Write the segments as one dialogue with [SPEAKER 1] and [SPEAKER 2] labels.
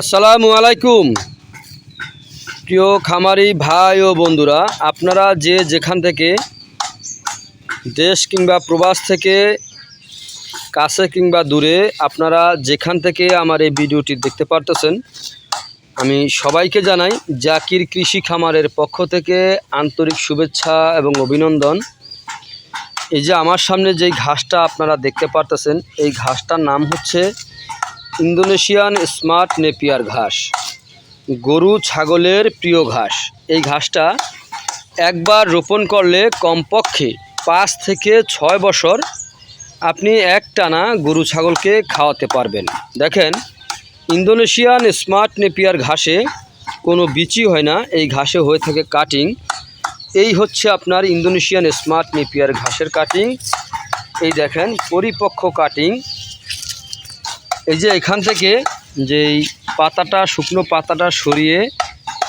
[SPEAKER 1] আসসালামু আলাইকুম। প্রিয় খামারি ভাই ও বন্ধুরা, আপনারা যে যেখান থেকে দেশ কিংবা প্রবাস থেকে কাছে কিংবা দূরে আপনারা যেখান থেকে আমার এই ভিডিওটি দেখতে পারতেছেন, আমি সবাইকে জানাই জাকির কৃষি খামারের পক্ষ থেকে আন্তরিক শুভেচ্ছা এবং অভিনন্দন। এই যে আমার সামনে যেই ঘাসটা আপনারা দেখতে পারতেছেন, এই ঘাসটার নাম হচ্ছে ইন্দোনেশিয়ান স্মার্ট নেপিয়ার ঘাস, গরু ছাগলের প্রিয় ঘাস। এই ঘাসটা একবার রোপণ করলে কমপক্ষে পাঁচ থেকে ছয় বছর আপনি এক টানা গরু ছাগলকে খাওয়াতে পারবেন। দেখেন, ইন্দোনেশিয়ান স্মার্ট নেপিয়ার ঘাসে কোনো বিচি হয় না, এই ঘাসে হয়ে থাকে কাটিং। এই হচ্ছে আপনার ইন্দোনেশিয়ান স্মার্ট নেপিয়ার ঘাসের কাটিং। এই দেখেন, পরিপক্ক কাটিং। এই যে এখান থেকে যেই পাতাটা, শুকনো পাতাটা সরিয়ে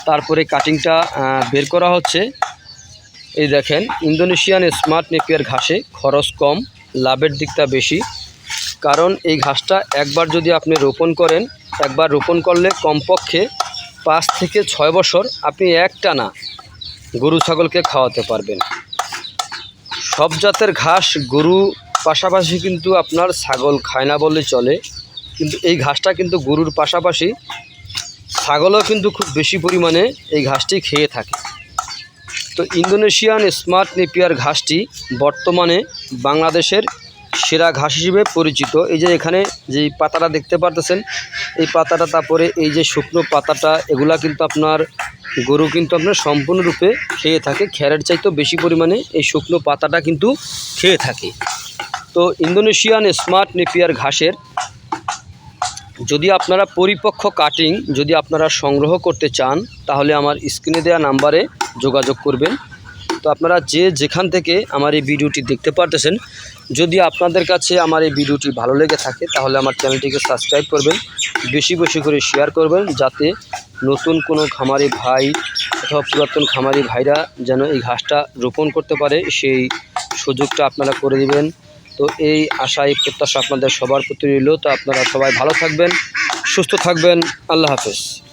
[SPEAKER 1] তারপরে কাটিংটা বের করা হচ্ছে। এই দেখেন ইন্দোনেশিয়ান স্মার্ট নেপিয়ার ঘাসে খরচ কম, লাভের দিকটা বেশি। কারণ এই ঘাসটা একবার যদি আপনি রোপণ করেন, একবার রোপণ করলে কমপক্ষে পাঁচ থেকে ছয় বছর আপনি এক টানা গরু ছাগলকে খাওয়াতে পারবেন। সব জাতের ঘাস গরু পাশাপাশি কিন্তু আপনার ছাগল খায় না বললে চলে। কিন্তু এই ঘাসটা কিন্তু গরুর পাশাপাশি ছাগলও কিন্তু খুব বেশি পরিমাণে এই ঘাসটি খেয়ে থাকে। তো ইন্দোনেশিয়ান স্মার্ট নেপিয়ার ঘাসটি বর্তমানে বাংলাদেশের সেরা ঘাস হিসেবে পরিচিত। এই যে এখানে যে পাতাটা দেখতে পারতেছেন, এই পাতাটা তারপরে এই যে শুকনো পাতাটা, এগুলা কিন্তু আপনার গরু কিন্তু আপনার সম্পূর্ণরূপে খেয়ে থাকে। খ্যারের চাইতেও বেশি পরিমাণে এই শুকনো পাতাটা কিন্তু খেয়ে থাকে। তো ইন্দোনেশিয়ান স্মার্ট নেপিয়ার ঘাসের যদি আপনারা পরিপক্ক কাটিং যদি আপনারা সংগ্রহ করতে চান, তাহলে আমার স্ক্রিনে দেওয়া নাম্বারে যোগাযোগ করবেন। তো আপনারা যে যেখান থেকে আমার এই ভিডিওটি দেখতে পারতেছেন, যদি আপনাদের কাছে আমার এই ভিডিওটি ভালো লেগে থাকে, তাহলে আমার চ্যানেলটিকে সাবস্ক্রাইব করবেন, বেশি বেশি করে শেয়ার করবেন, যাতে নতুন কোনো খামারি ভাই অথবা পুরাতন খামারি ভাইরা যেন এই ঘাসটা রোপণ করতে পারে, সেই সুযোগটা আপনারা করে দিবেন। তো এই আশাই প্রত্যাশা আপনাদের সবার প্রতি রইল। তো আপনারা সবাই ভালো থাকবেন, সুস্থ থাকবেন। আল্লাহ হাফেজ।